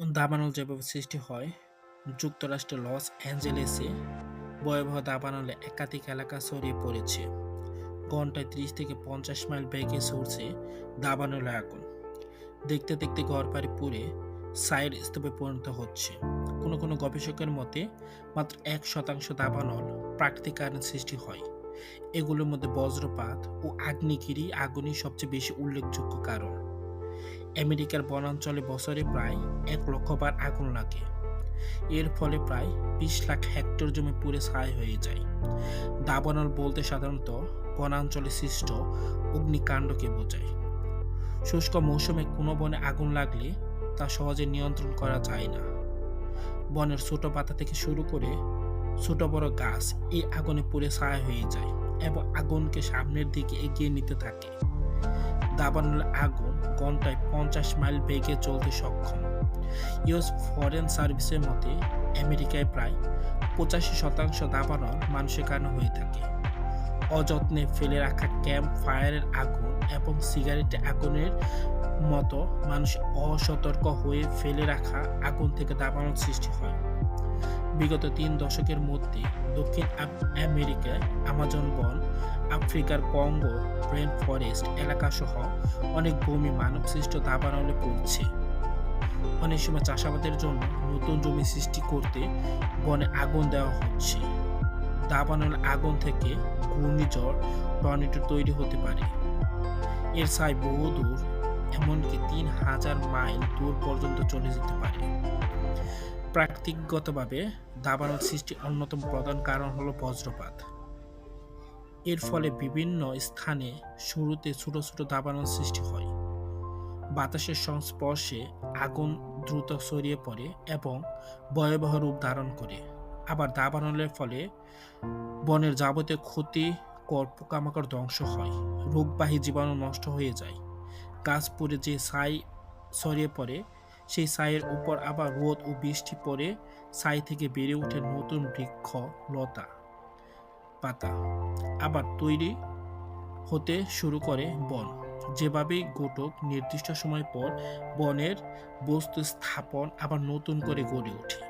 দাবানল যেভাবে সৃষ্টি হয়, যুক্তরাষ্ট্রের লস অ্যাঞ্জেলেসে ভয়াবহ দাবানলে একাধিক এলাকা ছড়িয়ে পড়েছে। ঘন্টায় ত্রিশ থেকে পঞ্চাশ মাইল বেগে সরছে দাবানলে আগুন। দেখতে দেখতে ঘর ঘরবাড়ি পুড়ে সাইড স্তূপে পরিণত হচ্ছে। কোনো কোনো গবেষকের মতে, মাত্র এক শতাংশ দাবানল প্রাকৃতিক কারণে সৃষ্টি হয়। এগুলোর মধ্যে বজ্রপাত ও আগ্নেয়গিরি আগুনই সবচেয়ে বেশি উল্লেখযোগ্য কারণ। আমেরিকার বনাঞ্চলে বছরে প্রায় এক লক্ষ বার আগুন লাগে। এর ফলে প্রায় বিশ লাখ হেক্টর জমি পুড়ে ছাই হয়ে যায়। দাবানল বলতে সাধারণত বনাঞ্চলে সৃষ্ট অগ্নিকাণ্ডকে বোঝায়। শুষ্ক মৌসুমে কোনো বনে আগুন লাগলে তা সহজে নিয়ন্ত্রণ করা যায় না। বনের ছোট পাতা থেকে শুরু করে ছোট বড় গাছ এই আগুনে পুড়ে ছায়া হয়ে যায় এবং আগুনকে সামনের দিকে এগিয়ে নিতে থাকে। দাবানল আগুন ঘন্টায় পঞ্চাশ মাইল বেগে চলতে সক্ষম। ইউএস ফরেন সার্ভিসের মতে, আমেরিকায় প্রায় পঁচাশি শতাংশ দাবানল মানুষের কারণে হয়ে থাকে। অযত্নে ফেলে রাখা ক্যাম্প ফায়ারের আগুন এবং সিগারেটে আগুনের মতো মানুষ অসতর্ক হয়ে ফেলে রাখা আগুন থেকে দাবানল সৃষ্টি হয়। বিগত তিন দশকের মধ্যে দক্ষিণ আম- আমেরিকায় আমাজন বন, আফ্রিকার কঙ্গো ব্রেন ফরেস্ট এলাকাসহ অনেক ভূমি মানবসৃষ্ট দাবানলে পড়ছে। অনেক সময় চাষাবাদের জন্য নতুন জমি সৃষ্টি করতে বনে আগুন দেওয়া হচ্ছে। দাবানল আগুন থেকে ঘূর্ণিঝড়, টর্নেডো তৈরি হতে পারে। এর ছাই বহু দূর, এমনকি তিন হাজার মাইল দূর পর্যন্ত চলে যেতে পারে। প্রাকৃতিকগতভাবে দাবানল সৃষ্টির অন্যতম প্রধান কারণ হলো বজ্রপাত। এর ফলে বিভিন্ন স্থানে শুরুতে ছোট ছোট দাবানল সৃষ্টি হয়। বাতাসের সংস্পর্শে আগুন দ্রুত ছড়িয়ে পড়ে এবং ভয়াবহ রূপ ধারণ করে। আবার দাবানলের ফলে বনের যাবতীয় ক্ষতিকর পোকামাকড় ধ্বংস হয়। রোগবাহী জীবাণু নষ্ট হয়ে যায়। গাছ পুড়ে যে ছাই ছড়িয়ে পড়ে সেই ছাইয়ের উপর আবার রোদ ও বৃষ্টি পড়ে, ছাই থেকে বেড়ে ওঠে নতুন বৃক্ষ, লতা পাতা। আবার তৈরি হতে শুরু করে বন। যেভাবেই গোটক নির্দিষ্ট সময় পর বনের বস্তু স্থাপন আবার নতুন করে গড়ে ওঠে।